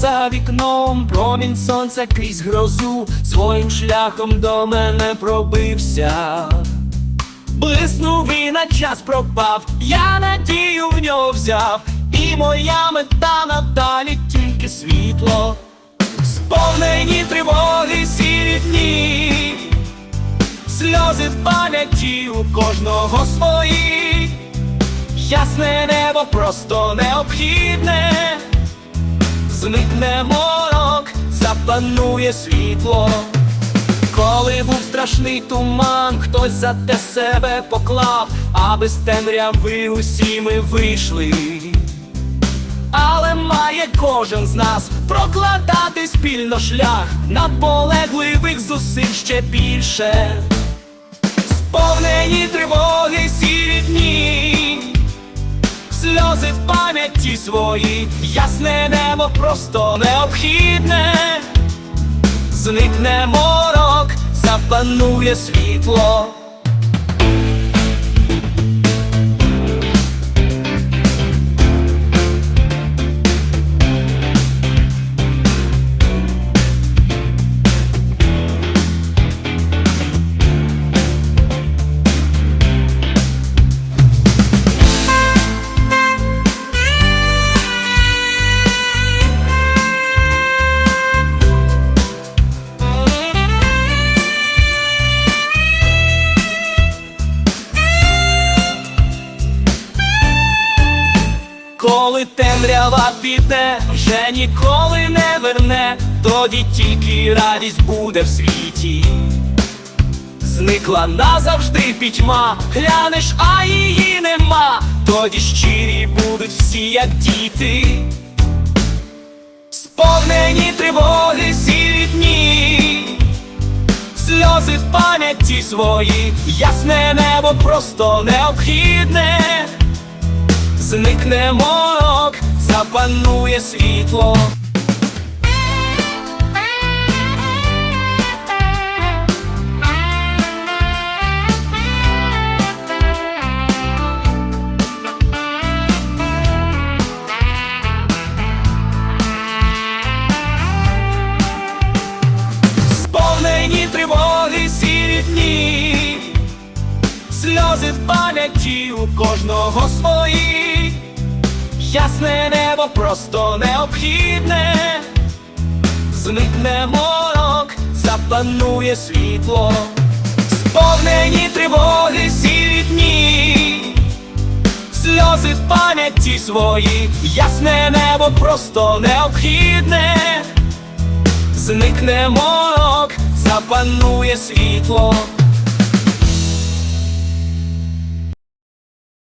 за вікном, промінь сонця крізь грозу, своїм шляхом до мене пробився. Блиснув і на час пропав, я надію в нього взяв, і моя мета надалі тільки світло, сповнені тривоги сірі дні, сльози в пам'яті у кожного свої, ясне небо просто необхідне, зникне морок, запанує світло. Коли був страшний туман, хтось за те себе поклав, аби з темряви усі ми вийшли. Але має кожен з нас прокладати спільно шлях наполегливих зусиль ще більше. Сповнені тривоги сірі дні, пам'яті свої, ясне небо просто необхідне зникне морок, запанує світло. Коли темрява піде, вже ніколи не верне, тоді тільки радість буде в світі. Зникла назавжди пітьма, глянеш, а її нема, тоді щирі будуть всі, як діти. Сповнені тривоги сірі дні, сльози в пам'яті свої, ясне небо просто необхідне зникне морок, запанує світло. Сльози пам'яті у кожного свої, ясне небо просто необхідне, зникне морок, запанує світло, сповнені тривоги сірі дні, сльози в пам'яті свої, ясне небо просто необхідне, зникне морок, запанує світло.